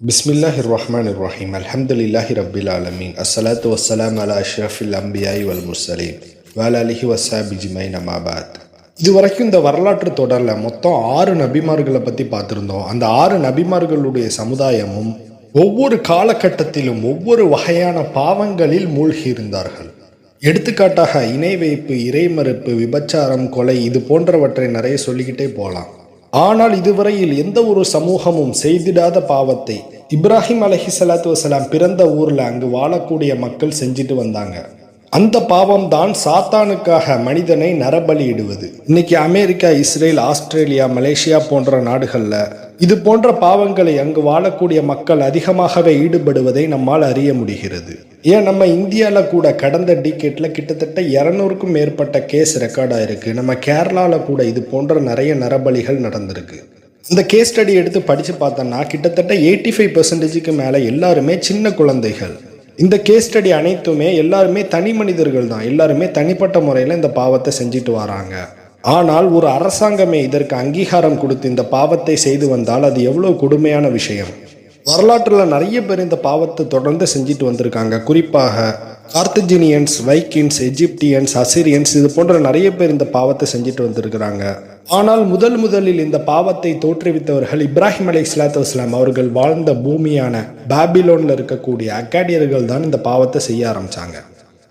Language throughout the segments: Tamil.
பிஸ்மில்லாஹிர் ரஹ்மான் ரஹீம் அல்ஹம்துலில்லாஹி ரபில் ஆலமீன் அஸ்ஸலாத்து வஸ்ஸலாம் அலா அஷ்ரஃபில் அம்பியாய் வல் முர்சலீம் வால அலிஹி வசாபி ஜிமை நமாபாத் இது வரைக்கும் இந்த வரலாற்று தொடரில் மொத்தம் ஆறு நபிமார்களை பற்றி பார்த்துருந்தோம். அந்த ஆறு நபிமார்களுடைய சமுதாயமும் ஒவ்வொரு காலகட்டத்திலும் ஒவ்வொரு வகையான பாவங்களில் மூழ்கி இருந்தார்கள். எடுத்துக்காட்டாக இணை வைப்பு இறைமறுப்பு விபச்சாரம் கொலை இது போன்றவற்றை நிறைய சொல்லிக்கிட்டே போகலாம் ஆனால் இதுவரையில் எந்த ஒரு சமூகமும் செய்திடாத பாவத்தை இப்ராஹிம் அலஹி சலாத்து வசலாம் பிறந்த ஊரில் அங்கு வாழக்கூடிய மக்கள் செஞ்சுட்டு வந்தாங்க. அந்த பாவம் தான் சாத்தானுக்காக மனிதனை நரபலியிடுவது. இன்னைக்கு அமெரிக்கா இஸ்ரேல் ஆஸ்திரேலியா மலேசியா போன்ற நாடுகளில் இது போன்ற பாவங்களை அங்கு வாழக்கூடிய மக்கள் அதிகமாகவே ஈடுபடுவதை நம்மால் அறிய முடிகிறது. ஏன் நம்ம இந்தியாவில் கூட கடந்த டிக்கெட்டில் கிட்டத்தட்ட இரநூறுக்கும் மேற்பட்ட கேஸ் ரெக்கார்ட் இருக்குது நம்ம கேரளாவில் கூட இது போன்ற நிறைய நரபலிகள் நடந்திருக்கு. இந்த கேஸ் ஸ்டடி எடுத்து படித்து பார்த்தோன்னா கிட்டத்தட்ட எயிட்டி ஃபைவ் பர்சன்டேஜுக்கு மேலே எல்லாருமே சின்ன குழந்தைகள். இந்த கேஸ் ஸ்டடி அனைத்துமே எல்லாருமே தனி மனிதர்கள் தான். எல்லாருமே தனிப்பட்ட முறையில் இந்த பாவத்தை செஞ்சுட்டு வராங்க. ஆனால் ஒரு அரசாங்கமே இதற்கு அங்கீகாரம் கொடுத்து இந்த பாவத்தை செய்து வந்தால் அது எவ்வளோ கொடுமையான விஷயம். வரலாற்றில் நிறைய பேர் இந்த பாவத்தை தொடர்ந்து செஞ்சுட்டு வந்திருக்காங்க. குறிப்பாக கார்த்தஜினியன்ஸ் வைக்கின்ஸ் எஜிப்டியன்ஸ் அசிரியன்ஸ் இது போன்ற நிறைய பேர் இந்த பாவத்தை செஞ்சுட்டு வந்திருக்கிறாங்க. ஆனால் முதல் முதலில் இந்த பாவத்தை தோற்றுவித்தவர்கள் இப்ராஹிம் அலி இஸ்லாத்து வஸ்லாம் அவர்கள் வாழ்ந்த பூமியான பாபிலோனில் இருக்கக்கூடிய அக்காடியர்கள் தான் இந்த பாவத்தை செய்ய ஆரம்பிச்சாங்க.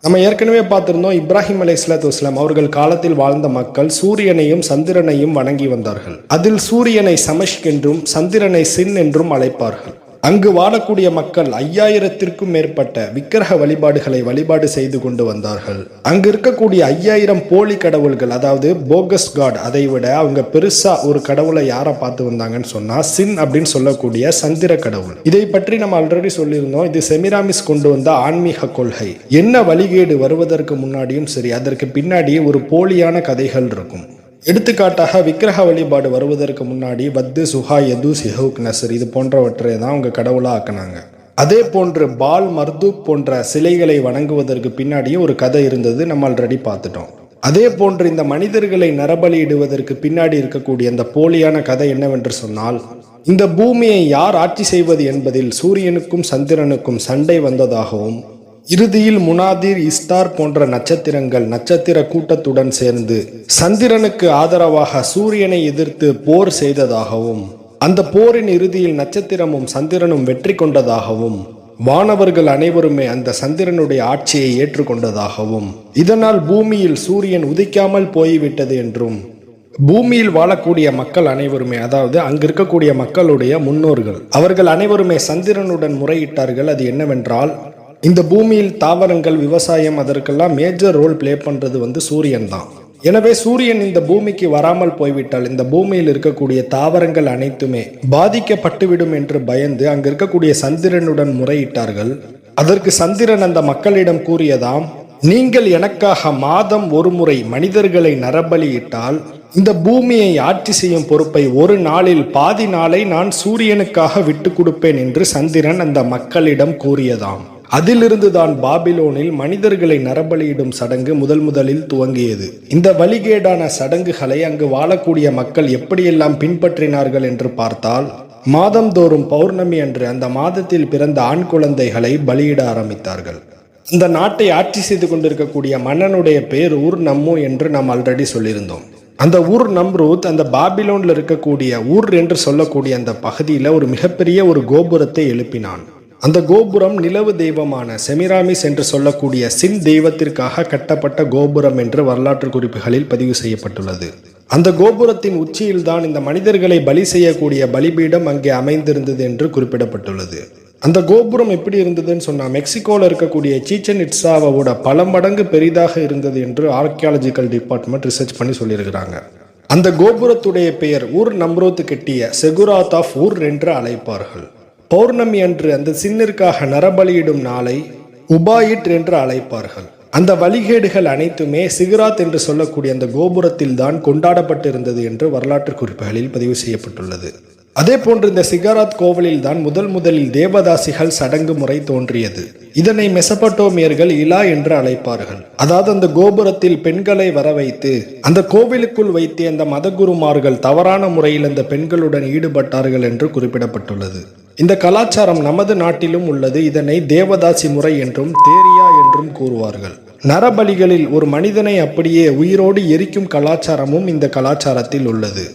நம்ம ஏற்கனவே பார்த்திருந்தோம் இப்ராஹிம் அலி இஸ்லாத்து வஸ்லாம் அவர்கள் காலத்தில் வாழ்ந்த மக்கள் சூரியனையும் சந்திரனையும் வணங்கி வந்தார்கள். அதில் சூரியனை சமஷ் என்றும் சந்திரனை சின் என்றும் அழைப்பார்கள். அங்கு வாழக்கூடிய மக்கள் ஐயாயிரத்திற்கும் மேற்பட்ட விக்கிரக வழிபாடுகளை வழிபாடு செய்து கொண்டு வந்தார்கள். அங்கு இருக்கக்கூடிய ஐயாயிரம் போலி கடவுள்கள் அதாவது போகஸ் காட் அதை விட அவங்க பெருசா ஒரு கடவுளை யாரை பார்த்து வந்தாங்கன்னு சொன்னா சின் அப்படின்னு சொல்லக்கூடிய சந்திர கடவுள். இதை பற்றி நம்ம ஆல்ரெடி சொல்லியிருந்தோம். இது செமிராமிஸ் கொண்டு வந்த ஆன்மீக கொள்கை. என்ன வழிகேடு வருவதற்கு முன்னாடியும் சரி அதற்கு பின்னாடி ஒரு போலியான கதைகள் இருக்கும். எடுத்துக்காட்டாக விக்கிரக வழிபாடு வருவதற்கு முன்னாடி வத்து சுஹா எது சிஹூக் நசர் இது போன்றவற்றை தான் அவங்க கடவுளாக ஆக்கினாங்க. அதே போன்று பால் மர்து போன்ற சிலைகளை வணங்குவதற்கு பின்னாடியும் ஒரு கதை இருந்தது நம்ம ஆல்ரெடி பார்த்துட்டோம். அதே போன்று இந்த மனிதர்களை நரபலியிடுவதற்கு பின்னாடி இருக்கக்கூடிய அந்த போலியான கதை என்னவென்று சொன்னால் இந்த பூமியை யார் ஆட்சி செய்வது என்பதில் சூரியனுக்கும் சந்திரனுக்கும் சண்டை வந்ததாகவும் இறுதியில் முனாதிர் இஸ்தார் போன்ற நட்சத்திரங்கள் நட்சத்திர கூட்டத்துடன் சேர்ந்து சந்திரனுக்கு ஆதரவாக சூரியனை எதிர்த்து போர் செய்ததாகவும் அந்த போரின் இறுதியில் நட்சத்திரமும் சந்திரனும் வெற்றி கொண்டதாகவும் வானவர்கள் அனைவருமே அந்த சந்திரனுடைய ஆட்சியை ஏற்றுக்கொண்டதாகவும் இதனால் பூமியில் சூரியன் உதிக்காமல் போய்விட்டது என்றும் பூமியில் வாழக்கூடிய மக்கள் அனைவருமே அதாவது அங்கு இருக்கக்கூடிய மக்களுடைய முன்னோர்கள் அவர்கள் அனைவருமே சந்திரனுடன் முறையிட்டார்கள். அது என்னவென்றால் இந்த பூமியில் தாவரங்கள் விவசாயம் அதற்கெல்லாம் மேஜர் ரோல் ப்ளே பண்ணுறது வந்து சூரியன் தான். எனவே சூரியன் இந்த பூமிக்கு வராமல் போய்விட்டால் இந்த பூமியில் இருக்கக்கூடிய தாவரங்கள் அனைத்துமே பாதிக்கப்பட்டுவிடும் என்று பயந்து அங்கு இருக்கக்கூடிய சந்திரனுடன் முறையிட்டார்கள். அதற்கு சந்திரன் அந்த மக்களிடம் கூறியதாம் நீங்கள் எனக்காக மாதம் ஒரு முறை மனிதர்களை நரபலியிட்டால் இந்த பூமியை ஆட்சி செய்யும் பொறுப்பை ஒரு நாளில் பாதி நாளை நான் சூரியனுக்காக விட்டு கொடுப்பேன் என்று சந்திரன் அந்த மக்களிடம் கூறியதாம். அதிலிருந்து தான் பாபிலோனில் மனிதர்களை நரபலியிடும் சடங்கு முதல் முதலில் துவங்கியது. இந்த வழிகேடான சடங்குகளை அங்கு வாழக்கூடிய மக்கள் எப்படியெல்லாம் பின்பற்றினார்கள் என்று பார்த்தால் மாதந்தோறும் பௌர்ணமி அன்று அந்த மாதத்தில் பிறந்த ஆண் குழந்தைகளை பலியிட ஆரம்பித்தார்கள். இந்த நாட்டை ஆட்சி செய்து கொண்டிருக்கக்கூடிய மன்னனுடைய பேர் ஊர் நம்மு என்று நாம் ஆல்ரெடி சொல்லியிருந்தோம். அந்த ஊர் நம்ரூத் அந்த பாபிலோன்ல இருக்கக்கூடிய ஊர் என்று சொல்லக்கூடிய அந்த பகுதியில் ஒரு மிகப்பெரிய ஒரு கோபுரத்தை எழுப்பினான். அந்த கோபுரம் நிலவு தெய்வமான செமிராமிஸ் என்று சொல்லக்கூடிய சின் தெய்வத்திற்காக கட்டப்பட்ட கோபுரம் என்று வரலாற்று குறிப்புகளில் பதிவு செய்யப்பட்டுள்ளது. அந்த கோபுரத்தின் உச்சியில்தான் இந்த மனிதர்களை பலி செய்யக்கூடிய பலிபீடம் அங்கே அமைந்திருந்தது என்று குறிப்பிடப்பட்டுள்ளது. அந்த கோபுரம் எப்படி இருந்ததுன்னு சொன்னால் மெக்சிகோவில் இருக்கக்கூடிய சீச்சன் இட்ஸாவோட பல மடங்கு பெரிதாக இருந்தது என்று ஆர்கியாலஜிக்கல் டிபார்ட்மெண்ட் ரிசர்ச் பண்ணி சொல்லியிருக்கிறாங்க. அந்த கோபுரத்துடைய பெயர் ஊர் நம்ரோத்து கெட்டிய செகுராத் ஆஃப் ஊர் என்று அழைப்பார்கள். பௌர்ணமி அன்று அந்த சின்னிற்காக நரபலியிடும் நாளை உபாயிட் என்று அழைப்பார்கள். அந்த வழிகேடுகள் அனைத்துமே சிகராத் என்று சொல்லக்கூடிய அந்த கோபுரத்தில் தான் கொண்டாடப்பட்டிருந்தது என்று வரலாற்று குறிப்புகளில் பதிவு செய்யப்பட்டுள்ளது. அதே போன்று இந்த சிகாராத் கோவிலில் தான் முதல் முதலில் தேவதாசிகள் சடங்கு முறை தோன்றியது. இதனை மெசபட்டோமியர்கள் இலா என்று அழைப்பார்கள். அதாவது அந்த கோபுரத்தில் பெண்களை வர வைத்து அந்த கோவிலுக்குள் வைத்து அந்த மதகுருமார்கள் தவறான முறையில் அந்த பெண்களுடன் ஈடுபட்டார்கள் என்று குறிப்பிடப்பட்டுள்ளது. இந்த கலாச்சாரம் நமது நாட்டிலும் உள்ளது. இதனை தேவதாசி முறை என்றும் தேரியா என்றும் கூறுவார்கள். நரபலிகளில் ஒரு மனிதனை அப்படியே உயிரோடு எரிக்கும் கலாச்சாரமும் இந்த கலாச்சாரத்தில் உள்ளது.